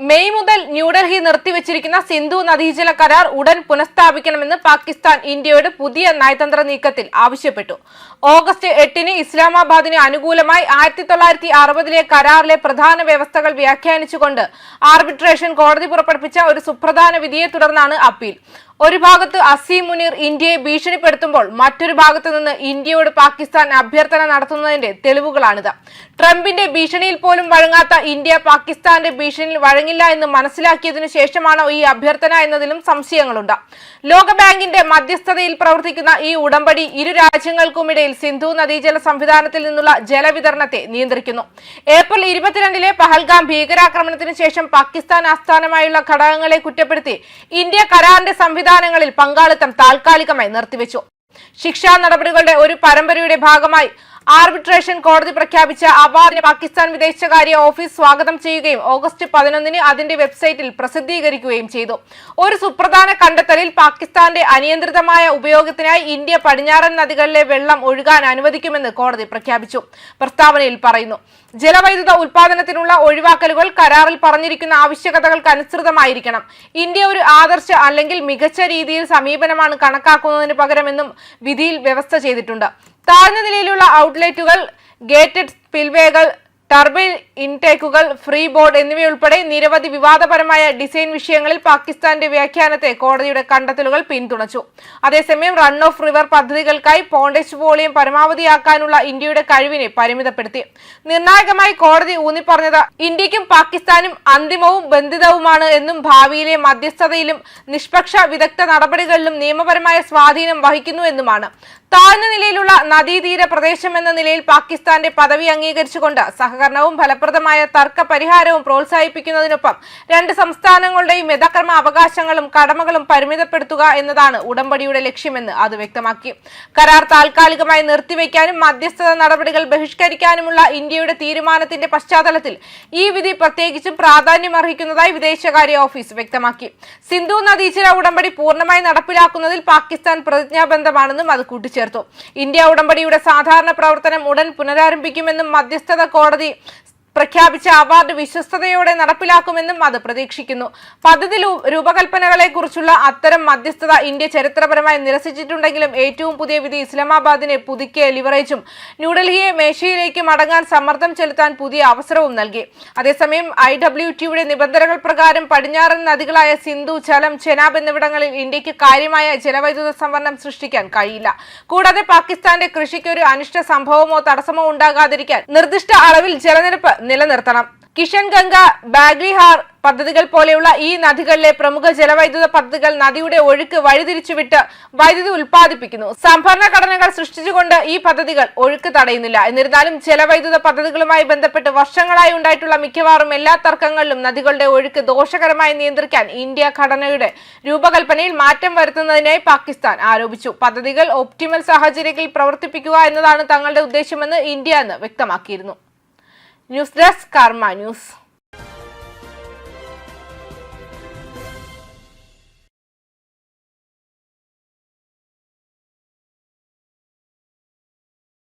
May മുതൽ ന്യൂഡൽഹി നിർത്തിവച്ചിരിക്കുന്ന സിന്ധു നദീജല കരാർ ഉടൻ പുനഃസ്ഥാപിക്കണമെന്ന് പാകിസ്ഥാൻ ഇന്ത്യയുടെ പുതിയ നയതന്ത്ര നീക്കത്തിൽ ആവശ്യപ്പെട്ടു. ഓഗസ്റ്റ് എട്ടിന് ഇസ്ലാമാബാദിന് അനുകൂലമായി ആയിരത്തി തൊള്ളായിരത്തി അറുപതിലെ കരാറിലെ പ്രധാന വ്യവസ്ഥകൾ വ്യാഖ്യാനിച്ചുകൊണ്ട് ആർബിട്രേഷൻ കോടതി പുറപ്പെടുപ്പിച്ച ഒരു സുപ്രധാന വിധിയെ തുടർന്നാണ് അപ്പീൽ. ഒരു ഭാഗത്ത് അസീം മുനീർ ഇന്ത്യയെ ഭീഷണിപ്പെടുത്തുമ്പോൾ മറ്റൊരു ഭാഗത്തു നിന്ന് ഇന്ത്യയോട് പാകിസ്ഥാൻ അഭ്യർത്ഥന നടത്തുന്നതിന്റെ തെളിവുകളാണിത്. ട്രംപിന്റെ ഭീഷണിയിൽ പോലും വഴങ്ങാത്ത ഇന്ത്യ പാകിസ്ഥാന്റെ ഭീഷണിയിൽ വഴങ്ങില്ല എന്ന് മനസ്സിലാക്കിയതിനു ശേഷമാണോ ഈ അഭ്യർത്ഥന എന്നതിലും സംശയങ്ങളുണ്ട്. ലോകബാങ്കിന്റെ മധ്യസ്ഥതയിൽ പ്രവർത്തിക്കുന്ന ഈ ഉടമ്പടി ഇരു രാജ്യങ്ങൾക്കുമിടയിൽ സിന്ധു നദീജല സംവിധാനത്തിൽ നിന്നുള്ള ജലവിതരണത്തെ നിയന്ത്രിക്കുന്നു. ഏപ്രിൽ ഇരുപത്തിരണ്ടിലെ പഹൽഗാം ഭീകരാക്രമണത്തിന് ശേഷം പാകിസ്ഥാൻ ആസ്ഥാനമായുള്ള ഘടകങ്ങളെ കുറ്റപ്പെടുത്തി ഇന്ത്യ കരാറിന്റെ സംവിധാനങ്ങളിൽ പങ്കാളിത്തം താൽക്കാലികമായി നിർത്തിവെച്ചു. ശിക്ഷാ നടപടികളുടെ ഒരു പരമ്പരയുടെ ഭാഗമായി ആർബിട്രേഷൻ കോടതി പ്രഖ്യാപിച്ച അവാർഡിനെ പാകിസ്ഥാൻ വിദേശകാര്യ ഓഫീസ് സ്വാഗതം ചെയ്യുകയും ഓഗസ്റ്റ് പതിനൊന്നിന് അതിന്റെ വെബ്സൈറ്റിൽ പ്രസിദ്ധീകരിക്കുകയും ചെയ്തു. ഒരു സുപ്രധാന കണ്ടെത്തലിൽ പാകിസ്ഥാന്റെ അനിയന്ത്രിതമായ ഉപയോഗത്തിനായി ഇന്ത്യ പടിഞ്ഞാറൻ നദികളിലെ വെള്ളം ഒഴുകാൻ അനുവദിക്കുമെന്ന് കോടതി പ്രഖ്യാപിച്ചു. പ്രസ്താവനയിൽ പറയുന്നു ജലവൈദ്യുത ഉൽപാദനത്തിനുള്ള ഒഴിവാക്കലുകൾ കരാറിൽ പറഞ്ഞിരിക്കുന്ന ആവശ്യകതകൾക്ക് അനുസൃതമായിരിക്കണം ഇന്ത്യ ഒരു ആദർശ അല്ലെങ്കിൽ മികച്ച രീതിയിൽ സമീപനമാണ് കണക്കാക്കുന്നതിന് പകരമെന്നും വിധിയിൽ വ്യവസ്ഥ ചെയ്തിട്ടുണ്ട്. താഴ്ന്ന നിലയിലുള്ള ഔട്ട്ലെറ്റുകൾ ഗേറ്റഡ് സ്പിൽവേകൾ ടർബൈൻ ഇൻടേക്കുകൾ ഫ്രീ ബോർഡ് എന്നിവയുൾപ്പെടെ നിരവധി വിവാദപരമായ ഡിസൈൻ വിഷയങ്ങളിൽ പാകിസ്ഥാന്റെ വ്യാഖ്യാനത്തെ കോടതിയുടെ കണ്ടെത്തലുകൾ പിന്തുണച്ചു. അതേസമയം റൺ ഓഫ് റിവർ പദ്ധതികൾക്കായി പോണ്ടേജ് വോളിയം പരമാവധിയാക്കാനുള്ള ഇന്ത്യയുടെ കഴിവിനെ പരിമിതപ്പെടുത്തി. നിർണായകമായി കോടതി ഊന്നിപ്പറഞ്ഞത് ഇന്ത്യക്കും പാകിസ്ഥാനും അന്തിമവും ബന്ധിതവുമാണ് എന്നും ഭാവിയിലെ മധ്യസ്ഥതയിലും നിഷ്പക്ഷ വിദഗ്ധ നടപടികളിലും നിയമപരമായ സ്വാധീനം വഹിക്കുന്നു എന്നുമാണ്. താഴ്ന്ന നിലയിലുള്ള നദീതീര പ്രദേശം എന്ന നിലയിൽ പാകിസ്ഥാന്റെ പദവി അംഗീകരിച്ചുകൊണ്ട് സഹകരണവും ഫലപ്രദമായ തർക്ക പരിഹാരവും പ്രോത്സാഹിപ്പിക്കുന്നതിനൊപ്പം രണ്ട് സംസ്ഥാനങ്ങളുടെയും യഥാക്രമ അവകാശങ്ങളും കടമകളും പരിമിതപ്പെടുത്തുക എന്നതാണ് ഉടമ്പടിയുടെ ലക്ഷ്യമെന്ന് അത് വ്യക്തമാക്കി. കരാർ താൽക്കാലികമായി നിർത്തിവെക്കാനും മധ്യസ്ഥത നടപടികൾ ബഹിഷ്കരിക്കാനുമുള്ള ഇന്ത്യയുടെ തീരുമാനത്തിന്റെ പശ്ചാത്തലത്തിൽ ഈ വിധി പ്രത്യേകിച്ചും പ്രാധാന്യമർഹിക്കുന്നതായി വിദേശകാര്യ ഓഫീസ് വ്യക്തമാക്കി. സിന്ധു നദീജല ഉടമ്പടി പൂർണമായി നടപ്പിലാക്കുന്നതിൽ പാകിസ്ഥാൻ പ്രതിജ്ഞാബന്ധമാണെന്നും അത് കൂട്ടിച്ചേർത്തു. ഇന്ത്യ ഉടമ്പടിയുടെ സാധാരണ പ്രവർത്തനം ഉടൻ പുനരാരംഭിക്കുമെന്നും മധ്യസ്ഥത കോടതി പ്രഖ്യാപിച്ച അവാർഡ് വിശ്വസ്തയോടെ നടപ്പിലാക്കുമെന്നും അത് പ്രതീക്ഷിക്കുന്നു. പദ്ധതി രൂപകൽപ്പനകളെക്കുറിച്ചുള്ള രൂപകൽപ്പനകളെ കുറിച്ചുള്ള അത്തരം മധ്യസ്ഥത ഇന്ത്യ ചരിത്രപരമായി നിരസിച്ചിട്ടുണ്ടെങ്കിലും ഏറ്റവും പുതിയ വിധി ഇസ്ലാമാബാദിനെ പുതുക്കിയ ലിവറേജും ന്യൂഡൽഹിയെ മേശയിലേക്ക് മടങ്ങാൻ സമ്മർദ്ദം ചെലുത്താൻ പുതിയ അവസരവും നൽകി. അതേസമയം ഐ ഡബ്ല്യു ടിയുടെ നിബന്ധനകൾ പ്രകാരം പടിഞ്ഞാറൻ നദികളായ സിന്ധു ചലം ചെനാബ് എന്നിവിടങ്ങളിൽ ഇന്ത്യയ്ക്ക് കാര്യമായ ജലവൈദ്യുത സംവരണം സൃഷ്ടിക്കാൻ കഴിയില്ല. കൂടാതെ പാകിസ്ഥാന്റെ കൃഷിക്ക് ഒരു അനിഷ്ട സംഭവമോ തടസ്സമോ ഉണ്ടാകാതിരിക്കാൻ നിർദ്ദിഷ്ട അളവിൽ ജലനിരപ്പ് നിലനിർത്തണം. കിഷൻ ഗംഗ ബാഗ്ലിഹാർ പദ്ധതികൾ പോലെയുള്ള ഈ നദികളിലെ പ്രമുഖ ജലവൈദ്യുത പദ്ധതികൾ നദിയുടെ ഒഴുക്ക് വഴിതിരിച്ചുവിട്ട് വൈദ്യുതി ഉൽപ്പാദിപ്പിക്കുന്നു. സംഭരണ ഘടനകൾ സൃഷ്ടിച്ചുകൊണ്ട് ഈ പദ്ധതികൾ ഒഴുക്ക് തടയുന്നില്ല. എന്നിരുന്നാലും ജലവൈദ്യുത പദ്ധതികളുമായി ബന്ധപ്പെട്ട് വർഷങ്ങളായി ഉണ്ടായിട്ടുള്ള മിക്കവാറും എല്ലാ തർക്കങ്ങളിലും നദികളുടെ ഒഴുക്ക് ദോഷകരമായി നിയന്ത്രിക്കാൻ ഇന്ത്യ ഘടനയുടെ രൂപകൽപ്പനയിൽ മാറ്റം വരുത്തുന്നതിനായി പാകിസ്ഥാൻ ആരോപിച്ചു. പദ്ധതികൾ ഒപ്റ്റിമൽ സാഹചര്യത്തിൽ പ്രവർത്തിപ്പിക്കുക എന്നതാണ് തങ്ങളുടെ ഉദ്ദേശമെന്ന് ഇന്ത്യ എന്ന് വ്യക്തമാക്കിയിരുന്നു. ന്യൂസ് ഡെസ്ക് കർമ്മ ന്യൂസ്